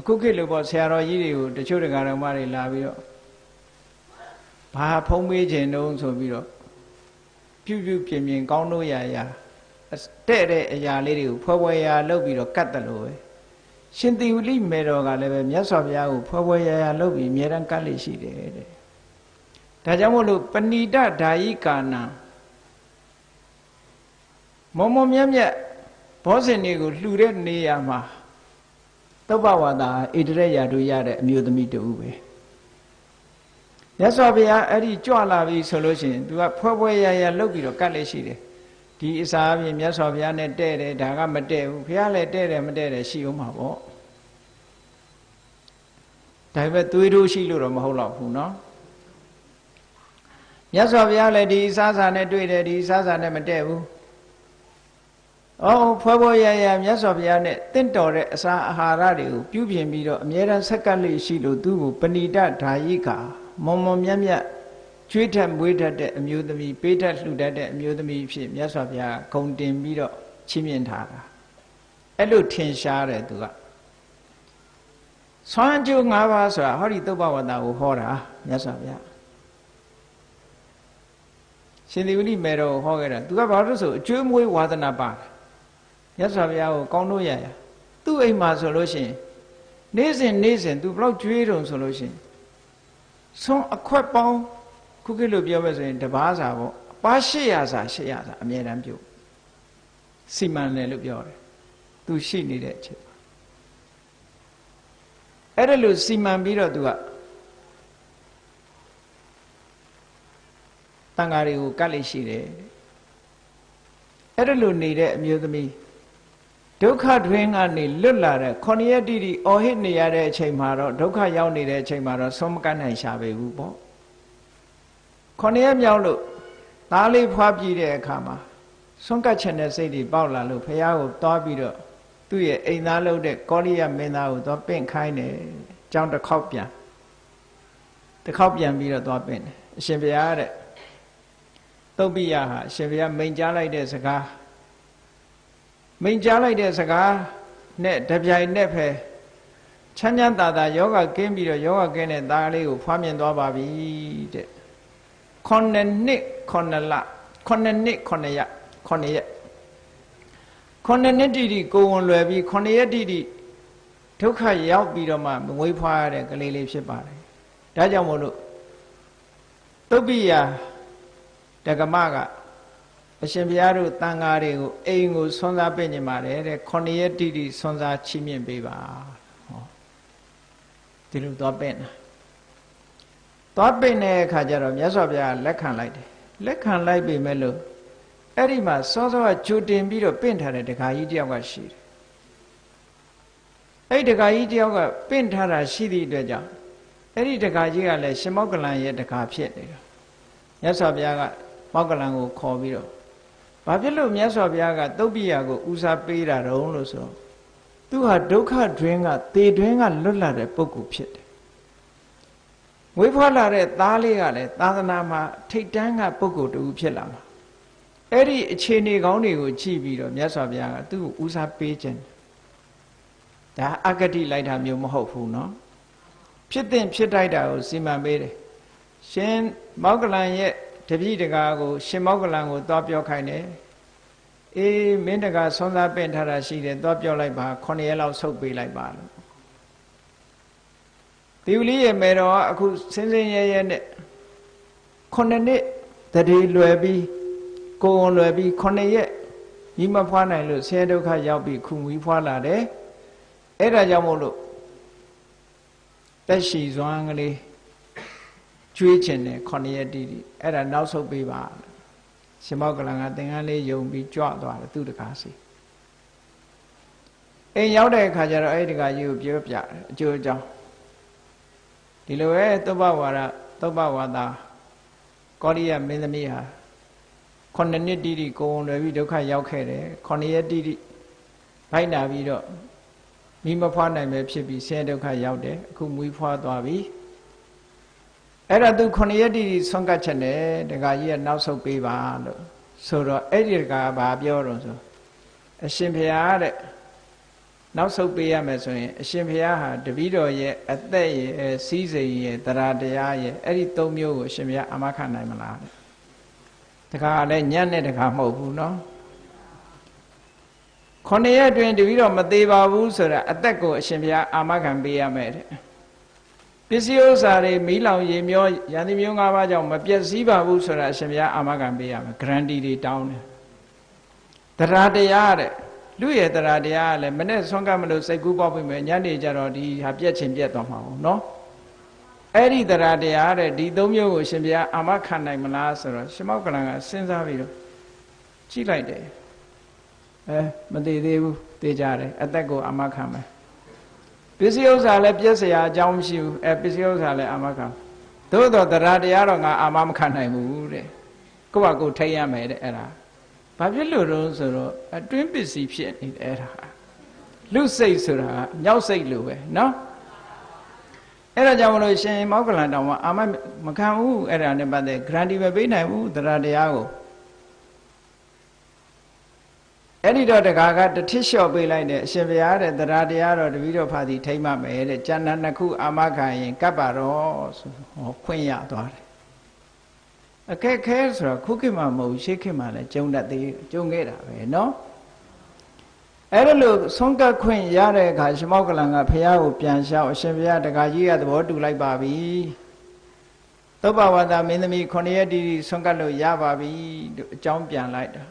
အခုခေတ်လိုပေါ့ဆရာတော်ကြီးတွေကိုတချို့တရားတော်မတွေလာပြီးတော့ဘာဖုံးမေးခြင်းတုံးဆိုပြီးတော့ပြုပြုပြင်းပြင်းကောင်းလို့ရရတဲ့တဲ့အရာလေးတွေကိုဖွဲဖွဲရာလုပ်ပြီးတော့ကတ်တယ်လို့ပဲရှင်သီဝလိမေတော်ကလည်းပဲမြတ်စွာဘုရားကိုဖွဲဖွဲရာရာလုပ်ပြီးအမြဲတမ်းကတ်လို့ရှိတယ်တဲ့ဒါကြောင့်မို့လို့ပဏိတဓာယိကာနံမောမောမြတ်မြတ်ဘောဇင်တွေကိုလှူတဲ့နေရာမှာ သုဘဝါဒဣတရရာတို့ရတဲ့အမျိုးသမီးတူပဲမြတ်စွာဘုရားအဲ့ဒီကြွလာပြီဆိုလို့ရှိရင် तू ကဖွဲဖွဲရရလှုပ်ပြီးတော့ကတ်လက်ရှိတယ်ဒီအစာအပြင်မြတ်စွာဘုရားနဲ့တဲ့တယ်ဒါကမတဲ့ဘူးဘုရားလည်းတဲ့တယ်မတဲ့တယ်ရှိအောင်မှာပေါ့ဒါပေမဲ့သွေးတို့ရှိလို့တော့မဟုတ်တော့ဘူးเนาะမြတ်စွာဘုရားလည်းဒီအစာစာနဲ့တွေ့တယ်ဒီအစာစာနဲ့မတဲ့ဘူး အော်ဖွဲဖွဲရရမြတ်စွာဘုရားနဲ့တင့်တော်တဲ့အစာအာဟာရတွေကိုပြုပြင်ပြီးတော့အမြဲတမ်းဆက်ကပ်လေးရှိလို့သူ့ကိုပဏိတဓာယိကာမွန်မွန်မြတ်မြတ်ကျွေးထက်မွေးတတ်တဲ့အမျိုးသမီးပေးတတ်လှူတတ်တဲ့အမျိုးသမီးဖြစ်မြတ်စွာဘုရားဂုံတင်ပြီးတော့ချီးမြှင့်ထားတာအဲ့လိုထင်ရှားတယ်သူကဆွမ်းကြိုး၅ပါးဆိုတာဟောဒီသုဘဝတ္တကိုဟောတာမြတ်စွာဘုရားရှင်သေဝိမေတော်ဟောခဲ့တာသူကဘာလို့ဆိုအကျွေးမွေးဝါသနာပါတယ် မြတ်စွာဘုရားကိုကောင်းလို့ရရသူ့အိမ်မှာဆိုလို့ရှိရင်နေ့စဉ်နေ့စဉ်သူဘလောက်ကြွေးတုံဆိုလို့ရှိရင်ဆုံးအခွက်ပေါင်းခုခေတ်လိုပြောမယ်ဆိုရင်တပားစာပေါ့အပါ800စာ800စာအမြဲတမ်းပြုတ်စီမံတယ်လို့ပြောတယ်သူရှိနေတဲ့အချိန်အဲ့ဒါလို့စီမံပြီးတော့သူကတန်ဃာတွေကိုကတ်လိရှိတယ်အဲ့ဒါလို့နေတဲ့အမျိုးသမီး ဒုက္ခတွင်ကနေလွတ်လာတဲ့ခொနရက်တိတိအော်ဟစ်နေရတဲ့အချိန်မှာတော့ဒုက္ခရောက်နေတဲ့အချိန်မှာတော့ဆုံးမကတ်နိုင်ရှာပေဘူးပေါ့ခொနရက်မြောက်လို့သားလေးဖွားပြီးတဲ့အခါမှာဆုံးကတ်ချင်တဲ့စိတ်တွေပေါက်လာလို့ဖះကိုတွားပြီးတော့သူ့ရဲ့အိမ်သားလုပ်တဲ့ကောရိယမင်းသားကိုသွားပင့်ခိုင်းတယ်။ကြောင်းတစ်ခေါက်ပြန်တစ်ခေါက်ပြန်ပြီးတော့သွားပင့်တယ်။အရှင်ဘုရားတဲ့သုတ်ပိယဟာအရှင်ဘုရားမိန်ကြားလိုက်တဲ့စကား မိန်ကြားလိုက်တဲ့စကားနဲ့တပြိုင်နက်ပဲချမ်းချမ်းသာသာယောဂကင်းပြီးတော့ယောဂကင်းတဲ့သားလေးကိုဖွားမြင်သွားပါပြီတဲ့ခုနှစ်နှစ်ခုနှစ်လခုနှစ်နှစ်ခုနှစ်ရက်ခုနှစ်ရက်ခုနှစ်နှစ်တိတိကိုဝင်လွယ်ပြီးခုနှစ်ရက်တိတိဒုက္ခရောက်ပြီးတော့မှမွေးဖွားရတဲ့ကလေးလေးဖြစ်ပါတယ်ဒါကြောင့်မို့လို့သုတ်ပိယတက္ကမက အရှင်ဘုရားတို့တန်ဃာတွေကိုအိမ်ကိုဆွမ်းစားပေးနေပါတယ်တဲ့ခொနရက်တိတိဆွမ်းစားချီးမြှင့်ပေးပါဟောဒီလိုသွားပင့်တာသွားပင့်တဲ့အခါကျတော့မြတ်စွာဘုရားလက်ခံလိုက်တယ်လက်ခံလိုက်ပြီမဲ့လို့အဲ့ဒီမှာစောစောကကြိုတင်ပြီးတော့ပင့်ထားတဲ့ဒကာကြီးတယောက်ကရှိတယ်အဲ့ဒီဒကာကြီးတယောက်ကပင့်ထားတာရှိသည့်အတွက်ကြောင့်အဲ့ဒီဒကာကြီးကလည်းရှင်မောက္ကလန်ရဲ့ဒကာဖြစ်နေတာမြတ်စွာဘုရားကမောက္ကလန်ကိုခေါ်ပြီးတော့ ဘာဖြစ်လို့မြတ်စွာဘုရားကတုတ်ပိယကိုဦးစားပေးတာတုံးလို့ဆိုသူဟာဒုက္ခတွင်ကသေတွင်ကလွတ်လာတဲ့ပုဂ္ဂိုလ်ဖြစ်တယ်။ဝိဖွာလာတဲ့သားလေးကလည်းသာသနာမှာထိတ်တန်းကပုဂ္ဂိုလ်တူဖြစ်လာမှာ။အဲ့ဒီအခြေအနေကောင်းတွေကိုကြည့်ပြီးတော့မြတ်စွာဘုရားကသူ့ကိုဦးစားပေးခြင်း။ဒါအဂတိလိုက်တာမျိုးမဟုတ်ဘူးနော်။ဖြစ်တဲ့ဖြစ်တိုက်တာကိုစီမံပေးတယ်။ရှင်မောက္ကလန်ရဲ့ တပည့်တကာကို ရှင်မောက္ကလန်ကိုသွားပြောခိုင်းတယ်အေးမင်းတကာဆွမ်းစားပင့်ထားတာရှိတယ်သွားပြောလိုက်ပါ9ရက်လောက်ဆုတ်ပေးလိုက်ပါလို့ဒီဦးလေးရဲ့မေတော်ကအခုစင်းစင်းရဲရဲနဲ့9နှစ်တတိလွယ်ပြီးကိုယ်လွယ်ပြီး9ရက်ညီမဖွားနိုင်လို့ဆင်းရဲဒုက္ခရောက်ပြီးခုမီးဖွားလာတယ်အဲ့ဒါကြောင့်မို့လို့တက်ရှိစွမ်းကလေး ကျွေးခြင်းနဲ့ခொနရက်တိတိအဲ့ဒါနောက်ဆုတ်ပေးပါရှင်မောကလန်ကသင်္ကန်းလေးယုံပြီးကြွသွားတယ်သူတကားစီအိမ်ရောက်တဲ့အခါကျတော့အဲ့ဒီတကားကြီးကိုပြောပြတယ်အကျိုးအကြောင်းဒီလိုပဲသုဘဝါဒသုဘဝါဒကောရိယမင်းသမီးဟာခုနှစ်နှစ်တိတိကိုယ်လွယ်ပြီးဒုက္ခရောက်ခဲ့တယ်ခုနှစ်ရက်တိတိဘိုက်နာပြီးတော့မိမဖွားနိုင်ပဲဖြစ်ပြီးဆင်းရဲဒုက္ခရောက်တယ်အခုမွေးဖွားသွားပြီ အဲ့ဒါသူ9ရက်တိဆွမ်းကတ်ချက်နဲ့ဒကာကြီးကနောက်ဆုတ်ပေးပါလို့ဆိုတော့အဲ့ဒီဒကာကဘာပြောတော့ဆိုအရှင်ဘုရားတဲ့နောက်ဆုတ်ပေးရမယ်ဆိုရင်အရှင်ဘုရားဟာတပည့်တော်ရဲ့အသက်ရဲ့စီးစိမ်ရဲ့တရားတရားရဲ့အဲ့ဒီသုံးမျိုးကိုအရှင်ဘုရားအာမခံနိုင်မလားတဲ့တခါလည်းညံ့နဲ့တခါမဟုတ်ဘူးနော်ခொနရက်အတွင်းတပည့်တော်မသေးပါဘူးဆိုတာအသက်ကိုအရှင်ဘုရားအာမခံပေးရမယ်တဲ့ ပစ္စည်းဥစ္စာတွေမီးလောင်ရေမျောရန်ဒီမျိုး၅ပါးကြောင့်မပျက်စီးပါဘူးဆိုတာအရှင်ဘုရားအာမခံပေးရမယ်ဂရန်တီတွေတောင်းတယ်တရားတရားတဲ့လူရဲ့တရားတရားကလည်းမနဲ့ဆွမ်းကပ်မလို့စိတ်ကူးပေါက်ပြီမယ်ညနေကျတော့ဒီဟာပြက်ချင်ပြက်သွားမှာပေါ့နော်အဲ့ဒီတရားတရားတဲ့ဒီသုံးမျိုးကိုရှင်ဘုရားအာမခံနိုင်မလားဆိုတော့ရှင်မောက်ကလန်ကစဉ်းစားပြီးတော့ကြည့်လိုက်တယ်အဲမသေးသေးဘူးသိကြတယ်အသက်ကိုအာမခံမယ် ပစ္စည်းဥစ္စာလည်းပြက်เสียအကြောင်းမရှိဘူးအဲပစ္စည်းဥစ္စာလည်းအာမခံသို့တော့တရားတရားတော့ငါအာမမခံနိုင်ဘူးတဲ့ကိုယ့်ဘာကိုယ်ထိတ်ရမယ်တဲ့အဲ့ဒါဘာဖြစ်လို့တော့ဆိုတော့အတွင်းပစ္စည်းဖြစ်နေတယ်အဲ့ဒါလူစိတ်ဆိုတာညောက်စိတ်လိုပဲเนาะအဲ့ဒါကြောင့်မလို့ရှင်မောက္ကလန်တောင်မှအာမမခံဘူးအဲ့ဒါနဲ့ပတ်သက် guarantee မပေးနိုင်ဘူးတရားတရားကို တော့တကာကတထစ်လျှော့ပေးလိုက်တယ်အရှင်ဘုရားတဲ့တရားတရားတော့တပည့်တော်ဖာစီထိမ့်မှမယ်တဲ့ကျန်တဲ့နှစ်ခုအာမခံရင်ကပ်ပါတော့ဆိုဟောခွင့်ရသွားတယ်အခက်ခဲဆိုတော့ခုခေတ်မှာမဟုတ်ရှေ့ခေတ်မှာလည်းကြုံတတ်သေးကြုံခဲ့တာပဲเนาะအဲ့ဒါလို့ဆုံးကတ်ခွင့်ရတဲ့အခါရှမောက်ကလန်ကဘုရားကိုပြန်လျှောက်အရှင်ဘုရားတကာကြီးကသဘောတူလိုက်ပါပြီသုဘဝတ္တမင်းသမီး9ရက်တီတီဆုံးကတ်လို့ရပါပြီအကြောင်းပြန်လိုက်တာ